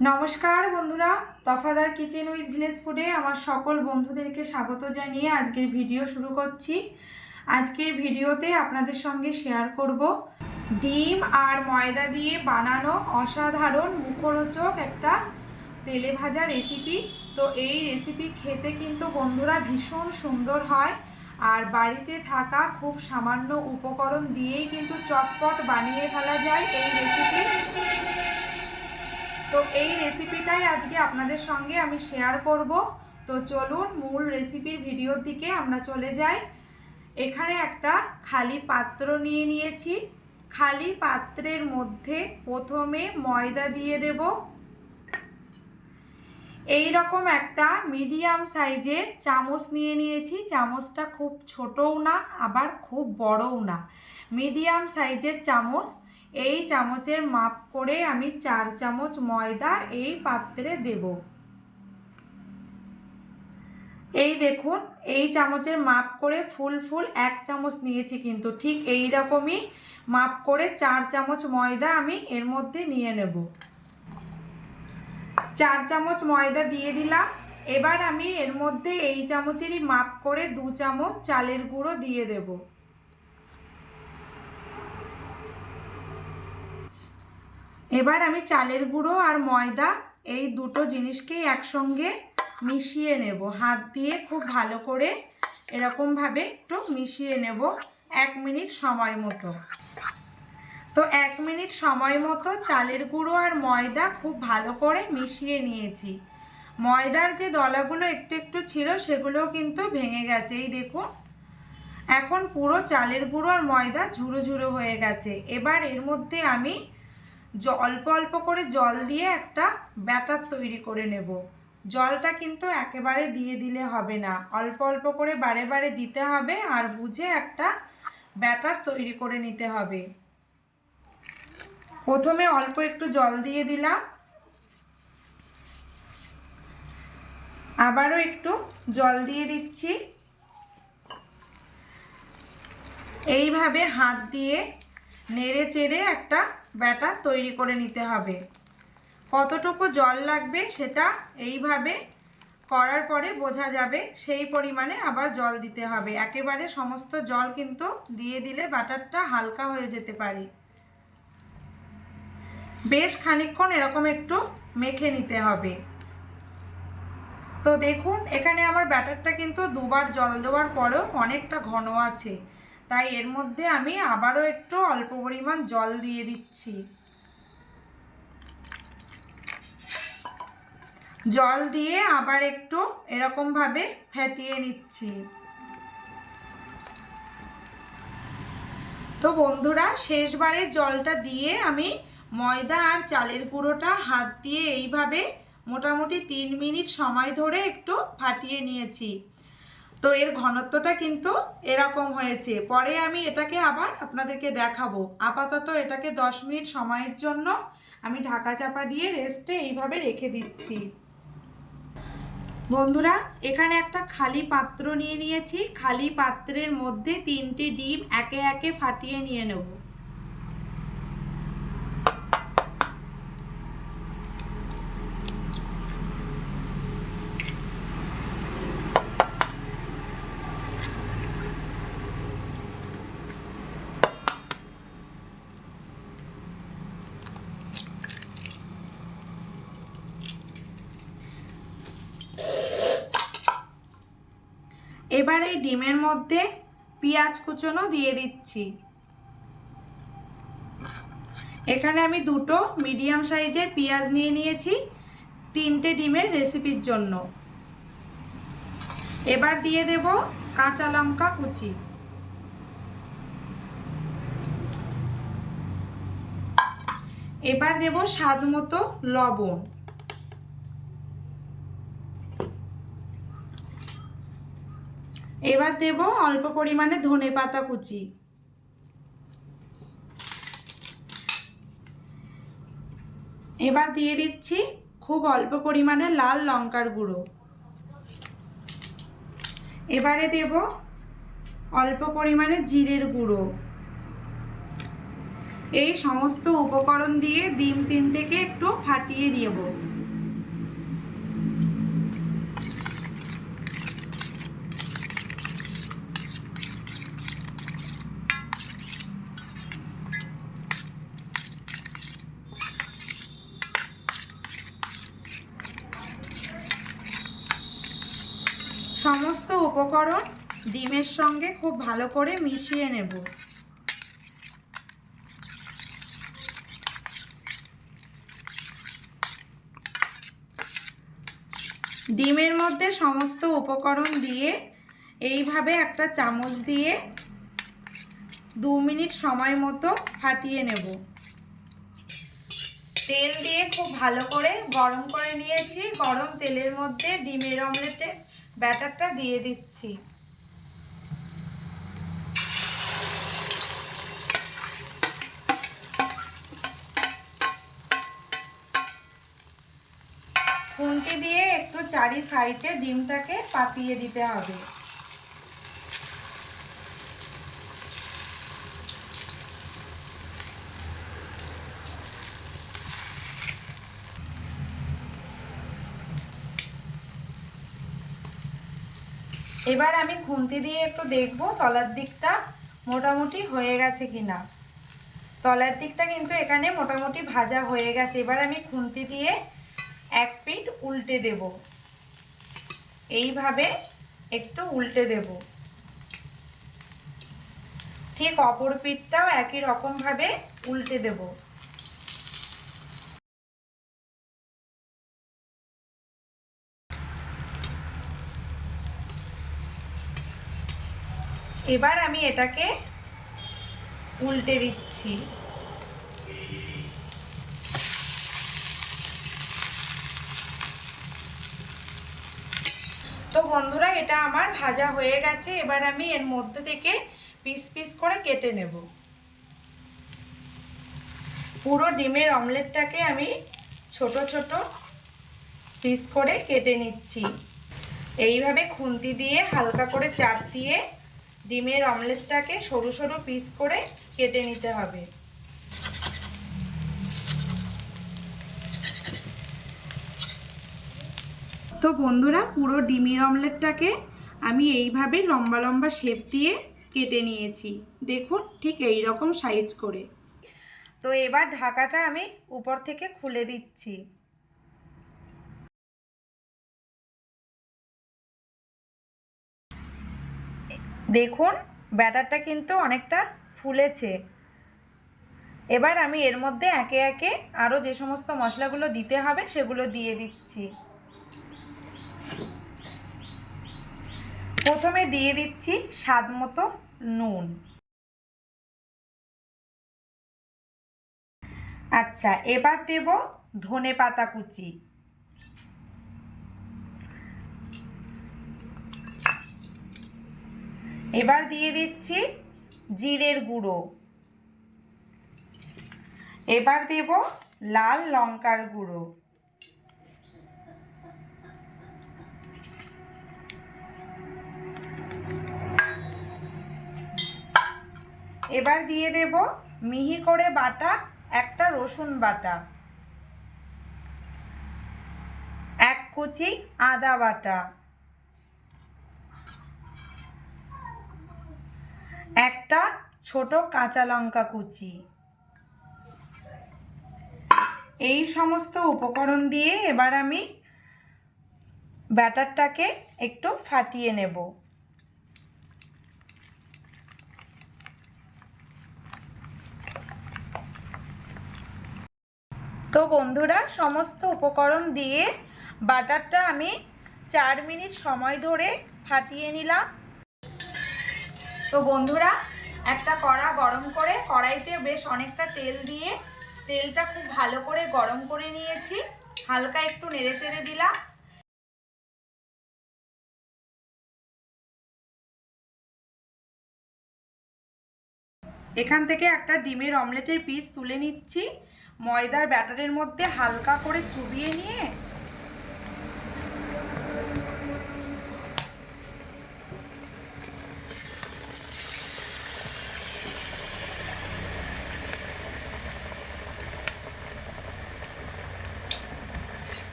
নমস্কার বন্ধুরা, Tafadar kitchen with village ফুডে আমার সকল বন্ধুদেরকে স্বাগত জানিয়ে আজকের ভিডিও শুরু করছি। আজকের ভিডিওতে আপনাদের সঙ্গে শেয়ার করব। ডিম আর ময়দা দিয়ে বানানো অসাধারণ মুখরোচক একটা তেলে ভাজা রেসিপি তো এই রেসিপি খেতে কিন্তু বন্ধুরা ভীষণ সুন্দর হয় আর বাড়িতে থাকা খুব সামান্য উপকরণ দিয়েই কিন্তু চটপট বানিয়ে ফেলা যায় এই রেসিপি তো এই রেসিপিটাই আজকে আপনাদের সঙ্গে আমি শেয়ার করব। তো চলুন মূল রেসিপির ভিডিওর দিকে আমরা চলে যাই। এখানে একটা খালি পাত্র নিয়ে নিয়েছি। খালি পাত্রের মধ্যে প্রথমে ময়দা দিয়ে দেব। এই রকম একটা মিডিয়াম সাইজের চামচ নিয়ে নিয়েছি। চামচটা খুব ছোটও না, আবার খুব বড়ও না। মিডিয়াম সাইজের চামচ এই চামচের মাপ করে আমি চার চামচ ময়দা এই পাত্রে দেব। এই দেখুন, এই চামচের মাপ করে ফুল ফুল এক চামচ নিয়েছি কিন্তু, ঠিক এই রকমই মাপ করে চার চামচ ময়দা আমি এর মধ্যে নিয়ে নেব। চার চামচ ময়দা দিয়ে দিলাম, এবার আমি এর মধ্যে এই চামচেরই মাপ করে দু চামচ চালের গুঁড়ো দিয়ে দেবো। এবার আমি চালের গুঁড়ো আর ময়দা এই দুটো জিনিসকেই একসঙ্গে মিশিয়ে নেব। হাত দিয়ে খুব ভালো করে এরকমভাবে একটু মিশিয়ে নেব এক মিনিট সময় মতো। তো এক মিনিট সময় মতো চালের গুঁড়ো আর ময়দা খুব ভালো করে মিশিয়ে নিয়েছি। ময়দার যে দলাগুলো একটু একটু ছিল সেগুলোও কিন্তু ভেঙে গেছে, এই দেখুন। এখন পুরো চালের গুঁড়ো আর ময়দা ঝুড়ো ঝুড়ো হয়ে গেছে। এবার এর মধ্যে আমি অল্প অল্প করে জল দিয়ে একটা ব্যাটার তৈরি করে নেব। জলটা কিন্তু একেবারে দিয়ে দিলে হবে না। অল্প অল্প করে বারে বারে দিতে হবে আর বুঝে একটা ব্যাটার তৈরি করে নিতে হবে। প্রথমে অল্প একটু জল দিয়ে দিলাম। আবারও একটু জল দিয়ে দিচ্ছি। এইভাবে হাত দিয়ে নেড়ে চেড়ে একটা ব্যাটার তৈরি করে নিতে হবে। কতটুকু জল লাগবে সেটা এইভাবে করার পরে বোঝা যাবে, সেই পরিমাণে আবার জল দিতে হবে। একেবারে সমস্ত জল কিন্তু দিয়ে দিলে বাটারটা হালকা হয়ে যেতে পারে। বেশ খানিকক্ষণ এরকম একটু মেখে নিতে হবে। তো দেখুন, এখানে আমার ব্যাটারটা কিন্তু দুবার জল দেওয়ার পরেও অনেকটা ঘন আছে। তাই এর মধ্যে আমি আবারও একটু অল্প পরিমাণ জল দিয়ে দিচ্ছি। জল দিয়ে আবার একটু এরকমভাবে ফেটিয়ে নিচ্ছি। তো বন্ধুরা শেষবারে জলটা দিয়ে আমি ময়দা আর চালের গুঁড়োটা হাত দিয়ে এইভাবে মোটামুটি তিন মিনিট সময় ধরে একটু ফাটিয়ে নিয়েছি। তো এর ঘনত্বটা কিন্তু এরকম হয়েছে। পরে আমি এটাকে আবার আপনাদেরকে দেখাবো। আপাতত এটাকে দশ মিনিট সময়ের জন্য আমি ঢাকা চাপা দিয়ে রেস্টে এইভাবে রেখে দিচ্ছি। বন্ধুরা, এখানে একটা খালি পাত্র নিয়ে নিয়েছি। খালি পাত্রের মধ্যে তিনটি ডিম একে একে ফাটিয়ে নিয়ে নেব এবার এই ডিমের মধ্যে পেঁয়াজ কুচনো দিয়ে দিচ্ছি। এখানে আমি দুটো মিডিয়াম সাইজের পেঁয়াজ নিয়ে নিয়েছি তিনটে ডিমের রেসিপির জন্য। এবার দিয়ে দেব কাঁচা লঙ্কা কুচি। এবার দেব স্বাদ মতো লবণ। এবার দেব অল্প পরিমাণে ধনে পাতা কুচি। এবার দিয়ে দিচ্ছি খুব অল্প পরিমাণে লাল লঙ্কার গুঁড়ো। এবারে দেব অল্প পরিমাণে জিরের গুঁড়ো। এই সমস্ত উপকরণ দিয়ে ডিম তিনটেকে একটু ফাটিয়ে নেব সমস্ত উপকরণ ডিমের সঙ্গে খুব ভালো করে মিশিয়ে নেব। ডিমের মধ্যে সমস্ত উপকরণ দিয়ে এইভাবে একটা চামচ দিয়ে দু মিনিট সময় মতো ফাটিয়ে নেব। তেল দিয়ে খুব ভালো করে গরম করে নিয়েছি। গরম তেলের মধ্যে ডিমের অমলেটের ব্যাটারটা দিয়ে দিচ্ছি। খুন্তি দিয়ে একটু চারি সাইডে ডিমটাকে পাতিয়ে দিতে হবে। এবার আমি খুন্তি দিয়ে একটু দেখব তলার দিকটা মোটামুটি হয়ে গেছে কিনা। তলার দিকটা কিন্তু এখানে মোটামুটি ভাজা হয়ে গেছে। এবার আমি খুন্তি দিয়ে এক পিঠ উল্টে দেব। এইভাবে একটু উল্টে দেব। ঠিক অপর পিঠটাও একই রকমভাবে উল্টে দেব। এবার আমি এটাকে উল্টে দিচ্ছি। তো বন্ধুরা, এটা আমার ভাজা হয়ে গেছে। এবার আমি এর মধ্যে থেকে পিস পিস করে কেটে নেব। পুরো ডিমের অমলেটটাকে আমি ছোট ছোট পিস করে কেটে নিচ্ছি। এইভাবে খুন্তি দিয়ে হালকা করে চাপ দিয়ে ডিমের অমলেটটাকে সরু সরু পিস করে কেটে নিতে হবে। তো বন্ধুরা, পুরো ডিমের অমলেটটাকে আমি এইভাবে লম্বা লম্বা শেপ দিয়ে কেটে নিয়েছি। দেখুন, ঠিক এই রকম সাইজ করে। তো এবার ঢাকাটা আমি উপর থেকে খুলে দিচ্ছি। দেখুন, ব্যাটারটা কিন্তু অনেকটা ফুলেছে। এবার আমি এর মধ্যে একে একে আরও যে সমস্ত মশলাগুলো দিতে হবে, সেগুলো দিয়ে দিচ্ছি। প্রথমে দিয়ে দিচ্ছি স্বাদ মতো নুন। আচ্ছা এবার দেব ধনে পাতা কুচি। এবার দিয়ে দিচ্ছি জিরের গুঁড়ো। এবার দেব লাল লঙ্কার গুঁড়ো। এবার দিয়ে দেব মিহি করে বাটা একটা রসুন বাটা। এক কুচি আদা বাটা। একটা ছোট কাঁচা লঙ্কা কুচি। এই সমস্ত উপকরণ দিয়ে এবার আমি ব্যাটারটাকে একটু ফাটিয়ে নেব। তো বন্ধুরা, সমস্ত উপকরণ দিয়ে বাটারটা আমি চার মিনিট সময় ধরে ফাটিয়ে নিলাম। তো বন্ধুরা, একটা কড়া গরম করে কড়াইতে বেশ অনেকটা তেল দিয়ে, তেলটা খুব ভালো করে গরম করে নিয়েছি। হালকা একটু নেড়ে চেড়ে দিলাম। এখান থেকে একটা ডিমের অমলেটের পিস তুলে নিচ্ছি। ময়দার ব্যাটারের মধ্যে হালকা করে চুবিয়ে নিয়ে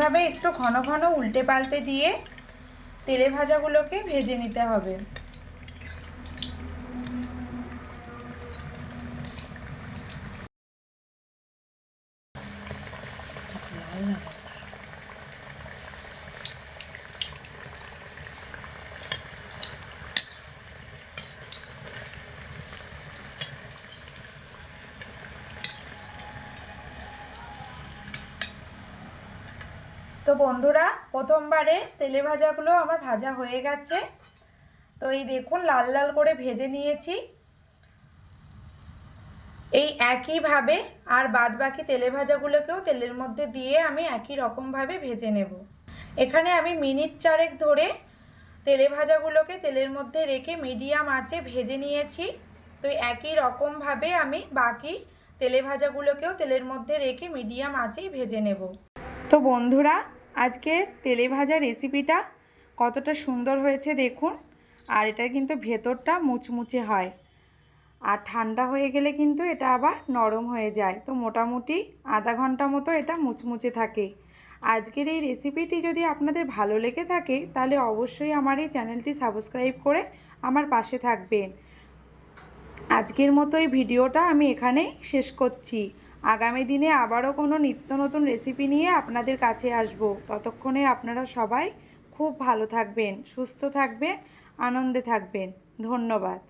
এইভাবে একটু ঘন ঘন উল্টে পাল্টে দিয়ে তেলে ভাজাগুলোকে ভেজে নিতে হবে। তো বন্ধুরা, প্রথমবারে তেলে ভাজাগুলো আমার ভাজা হয়ে গেছে। তো এই দেখুন, লাল লাল করে ভেজে নিয়েছি। এই একইভাবে আর বাদ বাকি তেলে ভাজাগুলোকেও তেলের মধ্যে দিয়ে আমি একই রকমভাবে ভেজে নেব। এখানে আমি মিনিট চারেক ধরে তেলে ভাজাগুলোকে তেলের মধ্যে রেখে মিডিয়াম আঁচে ভেজে নিয়েছি। তো একই রকমভাবে আমি বাকি তেলে ভাজাগুলোকেও তেলের মধ্যে রেখে মিডিয়াম আঁচেই ভেজে নেব। তো বন্ধুরা আজকের তেলে ভাজা রেসিপিটা কতটা সুন্দর হয়েছে দেখুন। আর এটার কিন্তু ভেতরটা মুচমুচে হয়। আর ঠান্ডা হয়ে গেলে কিন্তু এটা আবার নরম হয়ে যায়। তো মোটামুটি আধা ঘণ্টা মতো এটা মুচমুচে থাকে। আজকের এই রেসিপিটি যদি আপনাদের ভালো লেগে থাকে, তাহলে অবশ্যই আমার এই চ্যানেলটি সাবস্ক্রাইব করে আমার পাশে থাকবেন। আজকের মতো এই ভিডিওটা আমি এখানেই শেষ করছি। আগামী দিনে আবারও কোনো নিত্য নতুন রেসিপি নিয়ে আপনাদের কাছে আসব। ততক্ষণে আপনারা সবাই খুব ভালো থাকবেন, সুস্থ থাকবেন, আনন্দে থাকবেন। ধন্যবাদ।